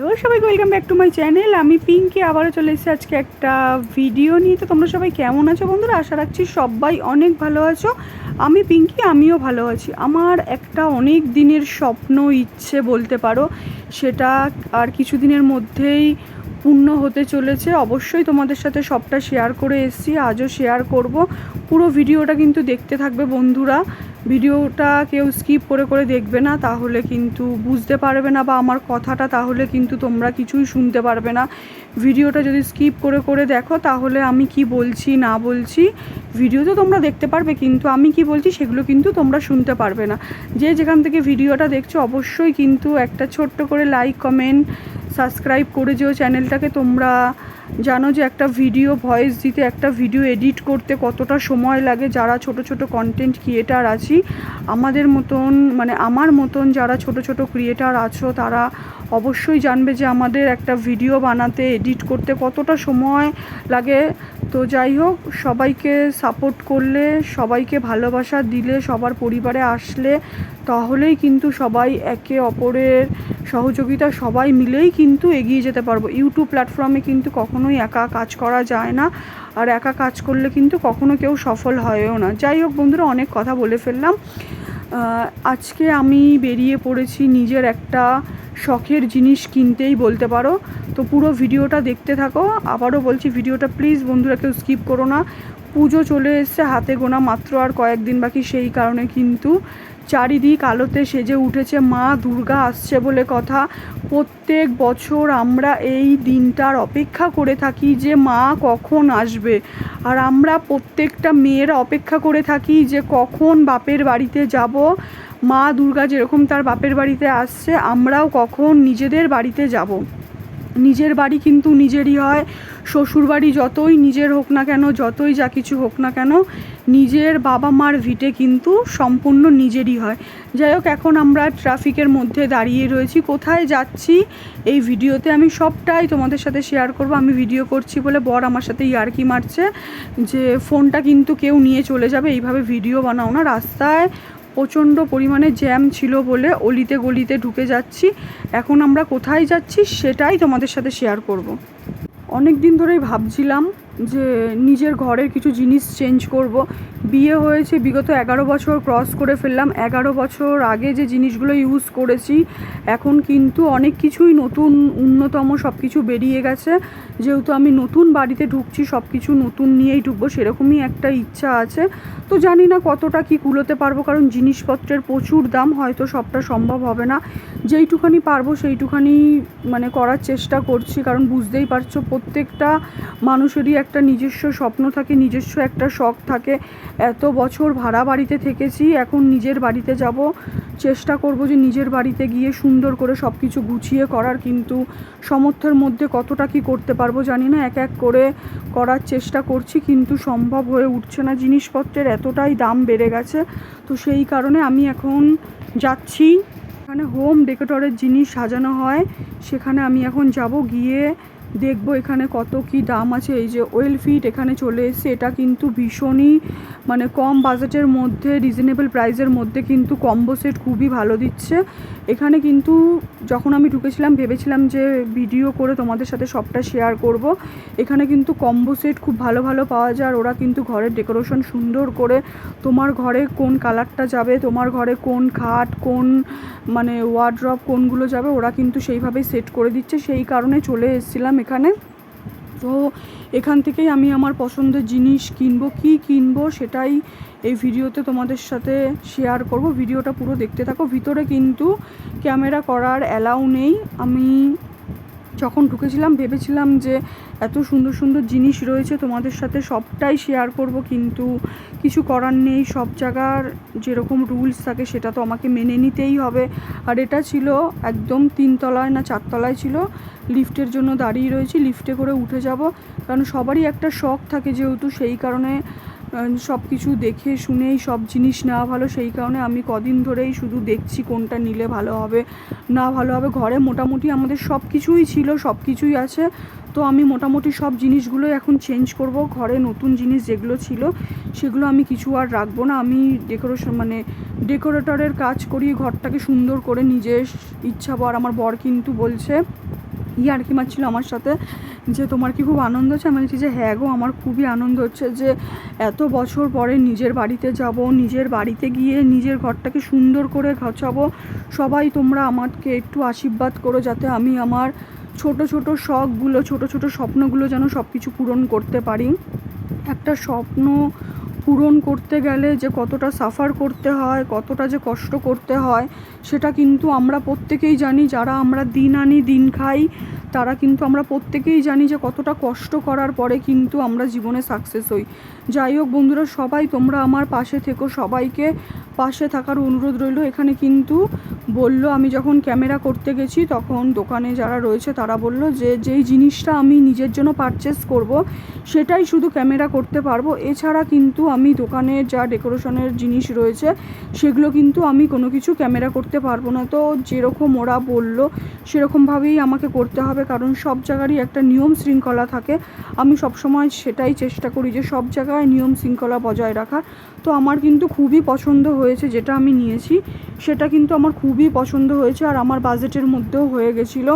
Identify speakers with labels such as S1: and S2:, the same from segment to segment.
S1: Hello, সবাইকে welcome back to my channel. আমি পিঙ্কি, আবারও চলে এসেছি আজকে একটা ভিডিও নিয়ে। তো তোমরা সবাই কেমন আছো বন্ধুরা? আশা রাখছি সবাই অনেক ভালো আছো। আমি পিঙ্কি, আমিও ভালো আছি। আমার একটা অনেক দিনের স্বপ্ন, ইচ্ছে বলতে পারো, সেটা আর কিছু দিনের মধ্যেই পূর্ণ হতে চলেছে। অবশ্যই তোমাদের সাথে সবটা শেয়ার করে এসেছি, আজও শেয়ার করব। পুরো ভিডিওটা কিন্তু দেখতে থাকবে বন্ধুরা। ভিডিওটা কেউ স্কিপ করে করে দেখবে না, তাহলে কিন্তু বুঝতে পারবে না বা আমার কথাটা তাহলে কিন্তু তোমরা কিছুই শুনতে পারবে না। ভিডিওটা যদি স্কিপ করে করে দেখো, তাহলে আমি কি বলছি, না বলছি, ভিডিও তো তোমরা দেখতে পারবে, কিন্তু আমি কি বলছি সেগুলো কিন্তু তোমরা শুনতে পারবে না। যে যেখান থেকে ভিডিওটা দেখছ, অবশ্যই কিন্তু একটা ছোট্ট করে লাইক কমেন্ট সাবস্ক্রাইব করে যেও চ্যানেলটাকে। তোমরা জানো যে একটা ভিডিও, ভয়েস দিতে, একটা ভিডিও এডিট করতে কতটা সময় লাগে যারা ছোট ছোট কন্টেন্ট ক্রিয়েটার আছি। আমাদের মতন মানে আমার মতন যারা ছোট ছোট ক্রিয়েটার আছো, তারা অবশ্যই জানবে যে আমাদের একটা ভিডিও বানাতে, এডিট করতে কতটা সময় লাগে। তো যাই হোক, সবাইকে সাপোর্ট করলে, সবাইকে ভালোবাসা দিলে, সবার পরিবারে আসলে তাহলেই কিন্তু সবাই একে অপরের সহযোগিতা সবাই মিলেই কিন্তু এগিয়ে যেতে পারব। ইউটিউব প্ল্যাটফর্মে কিন্তু কখনোই একা কাজ করা যায় না আর একা কাজ করলে কিন্তু কখনো কেউ সফল হয়ও না। যাই হোক বন্ধুরা, অনেক কথা বলে ফেললাম। আজকে আমি বেরিয়ে পড়েছি নিজের একটা শখের জিনিস কিনতেই বলতে পারো। তো পুরো ভিডিওটা দেখতে থাকো। আবারও বলছি, ভিডিওটা প্লিজ বন্ধুরা কেউ স্কিপ করো না। পুজো চলে এসছে, হাতে গোনা মাত্র আর কয়েকদিন বাকি, সেই কারণে কিন্তু চারিদিক আলোতে সেজে উঠেছে, মা, দুর্গা আসছে বলে কথা। প্রত্যেক বছর আমরা এই দিনটার অপেক্ষা করে থাকি যে মা কখন আসবে। আর আমরা প্রত্যেকটা মেয়েরা অপেক্ষা করে থাকি যে কখন বাপের বাড়িতে যাব। মা, দুর্গা যেরকম তার বাপের বাড়িতে আসছে, আমরাও কখন নিজেদের বাড়িতে যাব। নিজের বাড়ি কিন্তু নিজেরই হয়। শ্বশুর বাড়ি যতই নিজের হোক না কেন, যতই যা কিছু হোক না কেন, নিজের বাবা মার ভিটে কিন্তু সম্পূর্ণ নিজেরই হয়। যাই হোক, এখন আমরা ট্রাফিকের মধ্যে দাঁড়িয়ে রয়েছি। কোথায় যাচ্ছি এই ভিডিওতে আমি সবটাই তোমাদের সাথে শেয়ার করব। আমি ভিডিও করছি বলে বর আমার সাথে ইয়ার্কি মারছে যে, ফোনটা কিন্তু কেউ নিয়ে চলে যাবে। এইভাবে ভিডিও বানাও না। রাস্তায় প্রচণ্ড পরিমাণে জ্যাম ছিল বলে অলিতে গলিতে ঢুকে যাচ্ছি এখন আমরা কোথায় যাচ্ছি সেটাই তোমাদের সাথে শেয়ার করব। অনেক দিন ধরেই ভাবছিলাম যে নিজের ঘরের কিছু জিনিস চেঞ্জ করব। বিয়ে হয়েছে, বিগত এগারো বছর ক্রস করে ফেললাম। এগারো বছর আগে যে জিনিসগুলো ইউজ করেছি, এখন কিন্তু অনেক কিছুই নতুন, উন্নতম সব কিছু বেরিয়ে গেছে। যেহেতু আমি নতুন বাড়িতে ঢুকছি সব কিছু নতুন নিয়েই ঢুকবো, সেরকমই একটা ইচ্ছা আছে। তো জানি না কতটা কি কুলোতে পারব, কারণ জিনিসপত্রের প্রচুর দাম, হয়তো সবটা সম্ভব হবে না। যেইটুখানি পারব, সেইটুখানি মানে করার চেষ্টা করছি, কারণ বুঝতেই পারছ, প্রত্যেকটা মানুষেরই একটা নিজস্ব স্বপ্ন থাকে, নিজস্ব একটা শখ থাকে। এত বছর ভাড়া বাড়িতে থেকেছি, এখন নিজের বাড়িতে যাব। চেষ্টা করব যে নিজের বাড়িতে গিয়ে সুন্দর করে সব কিছু গুছিয়ে করার, কিন্তু সমর্থের মধ্যে কতটা কি করতে পারব জানি না। এক এক করে করার চেষ্টা করছি, কিন্তু সম্ভব হয়ে উঠছে না। জিনিসপত্রের এতটাই দাম বেড়ে গেছে, তো সেই কারণে আমি এখন যাচ্ছি। এখানে হোম ডেকোরেটরের জিনিস সাজানো হয়, সেখানে আমি এখন যাব গিয়ে দেখব এখানে কত কি দাম আছে। এই যে ওয়েল ফিট এখানে চলে এসেছে। এটা কিন্তু ভীষণই মানে কম বাজেটের মধ্যে রিজনেবল প্রাইসের মধ্যে কিন্তু কম্বো সেট খুবই ভালো দিচ্ছে। এখানে কিন্তু যখন আমি ঢুকেছিলাম, ভেবেছিলাম যে ভিডিও করে তোমাদের সাথে সবটা শেয়ার করব। এখানে কিন্তু কম্বো সেট খুব ভালো ভালো পাওয়া যায়। আর ওরা কিন্তু ঘরের ডেকোরেশন সুন্দর করে তোমার ঘরে কোন কালারটা যাবে, তোমার ঘরে কোন খাট, কোন মানে ওয়ার্ড্রপ কোনগুলো যাবে, ওরা কিন্তু সেইভাবেই সেট করে দিচ্ছে। সেই কারণে চলে এসেছিলাম এখানে। তো এখান থেকেই আমি আমার পছন্দের জিনিস কিনবো, কি কিনবো সেটাই এই ভিডিওতে তোমাদের সাথে শেয়ার করব। ভিডিওটা পুরো দেখতে থাকো। ভিতরে কিন্তু ক্যামেরা করার অ্যালাউ নেই। আমি যখন ঢুকেছিলাম, ভেবেছিলাম যে এত সুন্দর সুন্দর জিনিস রয়েছে, তোমাদের সাথে সবটাই শেয়ার করব, কিন্তু কিছু করার নেই। সব জায়গার যেরকম রুলস থাকে, সেটা তো আমাকে মেনে নিতেই হবে। আর এটা ছিল একদম তিনতলায় না চারতলায় ছিল। লিফটের জন্য দাঁড়িয়ে রয়েছি। লিফটে করে উঠে যাব। কারণ সবারই একটা শখ থাকে যেহেতু, সেই কারণে সব কিছু দেখে শুনেই সব জিনিস নেওয়া ভালো। সেই কারণে আমি কদিন ধরেই শুধু দেখছি কোনটা নিলে ভালো হবে, না ভালো হবে। ঘরে মোটামুটি আমাদের সব কিছুই ছিল, সব কিছুই আছে। তো আমি মোটামুটি সব জিনিসগুলোই এখন চেঞ্জ করব। ঘরে নতুন জিনিস যেগুলো ছিল, সেগুলো আমি কিছু আর রাখব না। আমি ডেকোরেশন মানে ডেকোরেটরের কাজ করি, ঘরটাকে সুন্দর করে নিজের ইচ্ছা বর, আমার বর কিন্তু বলছে ইয়ার কি মারছিল আমার সাথে, যে তোমার কি খুব আনন্দ হচ্ছে? আমি বলছি যে হ্যাঁ গো, আমার খুবই আনন্দ হচ্ছে যে এত বছর পরে নিজের বাড়িতে যাব, নিজের বাড়িতে গিয়ে নিজের ঘরটাকে সুন্দর করে ঘচাবো। সবাই তোমরা আমাকে একটু আশীর্বাদ করো যাতে আমি আমার ছোট ছোট শখগুলো, ছোট ছোট স্বপ্নগুলো যেন সব কিছু পূরণ করতে পারি। একটা স্বপ্ন পূরণ করতে গেলে যে কতটা সাফার করতে হয়, কতটা যে কষ্ট করতে হয়, সেটা কিন্তু আমরা প্রত্যেকেই জানি। যারা আমরা দিন আনি দিন খাই, তারা কিন্তু আমরা প্রত্যেকেই জানি যে কতটা কষ্ট করার পরে কিন্তু আমরা জীবনে সাকসেস হই। যাই হোক বন্ধুরা, সবাই তোমরা আমার পাশে থেকো। সবাইকে পাশে থাকার অনুরোধ রইল। এখানে কিন্তু বলল, আমি যখন ক্যামেরা করতে গেছি, তখন দোকানে যারা রয়েছে, তারা বলল যে, যেই জিনিসটা আমি নিজের জন্য পারচেস করব, সেটাই শুধু ক্যামেরা করতে পারব। এছাড়া কিন্তু আমি দোকানের যা ডেকোরেশনের জিনিস রয়েছে, সেগুলো কিন্তু আমি কোনো কিছু ক্যামেরা করতে পারব না। তো যেরকম ওরা বলল, সেরকমভাবেই আমাকে করতে হবে, কারণ সব জায়গারই একটা নিয়ম শৃঙ্খলা থাকে। আমি সবসময় সেটাই চেষ্টা করি যে সব জায়গায় নিয়ম শৃঙ্খলা বজায় রাখার। তো আমার কিন্তু খুবই পছন্দ হয়েছে যেটা আমি নিয়েছি, সেটা কিন্তু আমার খুবই পছন্দ হয়েছে, আর আমার বাজেটের মধ্যেও হয়ে গেছিল।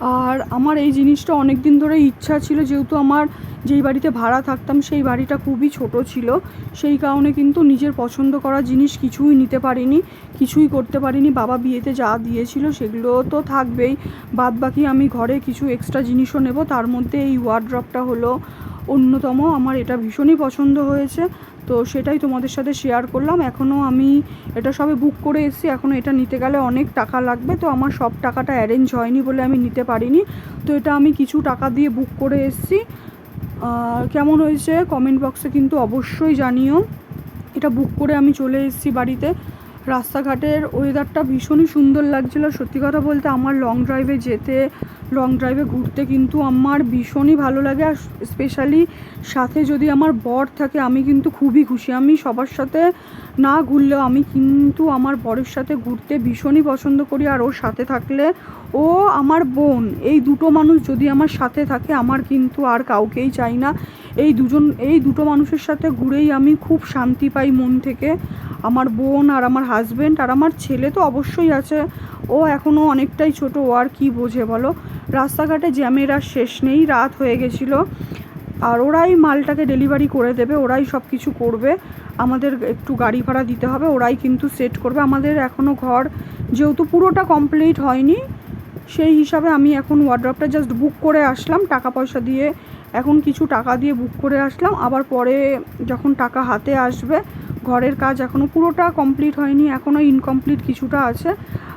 S1: আর আমার এই জিনিসটা অনেক দিন ধরে ইচ্ছা ছিল, যেহেতু আমার যেই বাড়িতে ভাড়া থাকতাম সেই বাড়িটা খুবই ছোট ছিল। সেই কারণে কিন্তু নিজের পছন্দ করা জিনিস কিছুই নিতে পারিনি, কিছুই করতে পারিনি। বাবা বিয়েতে যা দিয়েছিল সেগুলো তো থাকবেই। বাদ বাকি আমি ঘরে কিছু এক্সট্রা জিনিসও নেব। তার মধ্যে এই ওয়ার্ড্রপটা হলো অন্যতম। আমার এটা ভীষণই পছন্দ হয়েছে। তো সেটাই তোমাদের সাথে শেয়ার করলাম। এখনও আমি এটা সবে বুক করে এসেছি। এখনও এটা নিতে গেলে অনেক টাকা লাগবে। তো আমার সব টাকাটা অ্যারেঞ্জ হয়নি বলে আমি নিতে পারিনি। তো এটা আমি কিছু টাকা দিয়ে বুক করে এসেছি। কেমন হয়েছে? কমেন্ট বক্সে কিন্তু অবশ্যই জানিও। এটা বুক করে আমি চলে এসেছি বাড়িতে। রাস্তাঘাটের ওয়েদারটা ভীষণই সুন্দর লাগছিল। সত্যি কথা বলতে আমার লং ড্রাইভে যেতে লং ড্রাইভে ঘুরতে কিন্তু আমার ভীষণই ভালো লাগে। আর স্পেশালি সাথে যদি আমার বর থাকে, আমি কিন্তু খুবই খুশি। আমি সবার সাথে না ঘুরলেও আমি কিন্তু আমার বরের সাথে ঘুরতে ভীষণই পছন্দ করি। আর ওর সাথে থাকলে, ও আমার বোন, এই দুটো মানুষ যদি আমার সাথে থাকে, আমার কিন্তু আর কাউকেই চাই না। এই দুজন, এই দুটো মানুষের সাথে ঘুরেই আমি খুব শান্তি পাই মন থেকে। আমার বোন আর আমার হাজব্যান্ড আর আমার ছেলে তো অবশ্যই আছে। ও এখনও অনেকটাই ছোট, ও আর কী বোঝে বলো? রাস্তাঘাটে জ্যামের আর শেষ নেই, রাত হয়ে গেছিল। আর ওরাই মালটাকে ডেলিভারি করে দেবে, ওরাই সব কিছু করবে। আমাদের একটু গাড়ি ভাড়া দিতে হবে, ওরাই কিন্তু সেট করবে। আমাদের এখনও ঘর যেহেতু পুরোটা কমপ্লিট হয়নি, সেই হিসাবে আমি এখন ওয়ার্ড্রপটা জাস্ট বুক করে আসলাম। টাকা পয়সা দিয়ে এখন কিছু টাকা দিয়ে বুক করে আসলাম। আবার পরে যখন টাকা হাতে আসবে, ঘরের কাজ এখনও পুরোটা কমপ্লিট হয়নি এখনও ইনকমপ্লিট কিছুটা আছে।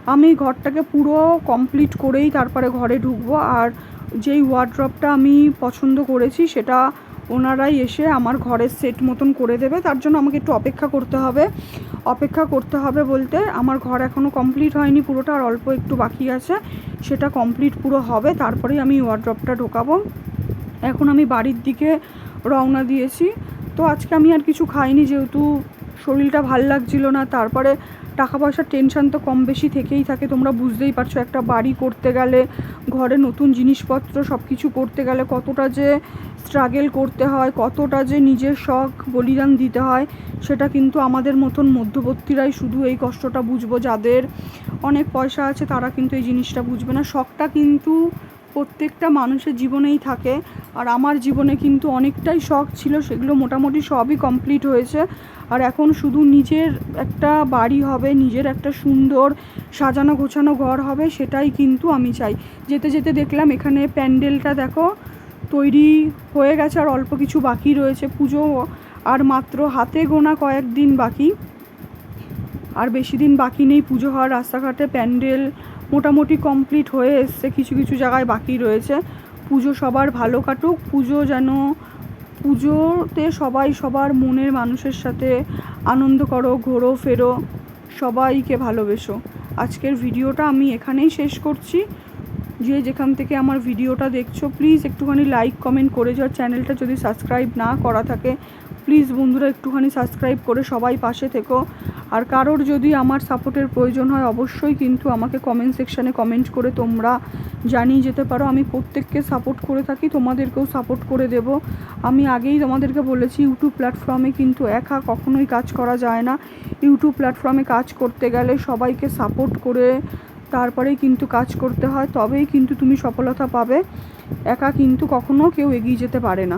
S1: আমি ঘরটাকে পুরো কমপ্লিট করেই তারপরে ঘরে ঢুকবো। আর যেই ওয়ার্ড্রপটা আমি পছন্দ করেছি, সেটা ওনারাই এসে আমার ঘরের সেট মতন করে দেবে। তার জন্য আমাকে একটু অপেক্ষা করতে হবে। অপেক্ষা করতে হবে বলতে, আমার ঘর এখনও কমপ্লিট হয়নি পুরোটা, আর অল্প একটু বাকি আছে। সেটা কমপ্লিট পুরো হবে, তারপরেই আমি ওয়ার্ড্রপটা ঢোকাবো। এখন আমি বাড়ির দিকে রওনা দিয়েছি। তো আজকে আমি আর কিছু খাইনি যেহেতু শরীরটা ভালো লাগছিল না, তারপরে টাকা পয়সার টেনশন তো কম বেশি থেকেই থাকে। তোমরা বুঝতেই পারছ, একটা বাড়ি করতে গেলে, ঘরে নতুন জিনিসপত্র সব কিছু করতে গেলে কতটা যে স্ট্রাগেল করতে হয়, কতটা যে নিজের শখ, বলিদান দিতে হয়, সেটা কিন্তু আমাদের মতন মধ্যবর্তীরাই শুধু এই কষ্টটা বুঝব। যাদের অনেক পয়সা আছে, তারা কিন্তু এই জিনিসটা বুঝবে না। শখটা কিন্তু প্রত্যেকটা মানুষের জীবনেই থাকে। আর আমার জীবনে কিন্তু অনেকটাই শখ ছিল, সেগুলো মোটামুটি সবই কমপ্লিট হয়েছে। আর এখন শুধু নিজের একটা বাড়ি হবে, নিজের একটা সুন্দর সাজানো গোছানো ঘর হবে, সেটাই কিন্তু আমি চাই। যেতে যেতে দেখলাম এখানে প্যান্ডেলটা দেখো, তৈরি হয়ে গেছে আর অল্প কিছু বাকি রয়েছে পুজো আর মাত্র হাতে গোনা কয়েকদিন বাকি। আর বেশি দিন বাকি নেই পুজো হওয়ার রাস্তাঘাটে, প্যান্ডেল মোটামুটি কমপ্লিট হয়ে এসছে, কিছু কিছু জায়গায় বাকি রয়েছে। পুজো সবার ভালো কাটুক, পুজো যেন, পুজোতে সবাই সবার মনের মানুষের সাথে আনন্দ করো, ঘোরো, ফেরো, সবাইকে ভালোবেসো। আজকের ভিডিওটা আমি এখানেই শেষ করছি। যে যেখান থেকে আমার ভিডিওটা দেখছ প্লিজ একটুখানি লাইক কমেন্ট করে যাও। চ্যানেলটা যদি সাবস্ক্রাইব না করা থাকে প্লিজ বন্ধুরা একটুখানি সাবস্ক্রাইব করে সবাই পাশে থেকো। আর কারোর যদি আমার সাপোর্টের প্রয়োজন হয়, অবশ্যই কিন্তু আমাকে কমেন্ট সেকশানে কমেন্ট করে তোমরা জানিয়ে যেতে পারো। আমি প্রত্যেককে সাপোর্ট করে থাকি, তোমাদেরকেও সাপোর্ট করে দেব। আমি আগেই তোমাদেরকে বলেছি ইউটিউব প্ল্যাটফর্মে কিন্তু একা কখনোই কাজ করা যায় না। ইউটিউব প্ল্যাটফর্মে কাজ করতে গেলে সবাইকে সাপোর্ট করে তারপরেই কিন্তু কাজ করতে হয়। তবেই কিন্তু তুমি সফলতা পাবে। একা কিন্তু কখনো কেউ এগিয়ে যেতে পারে না।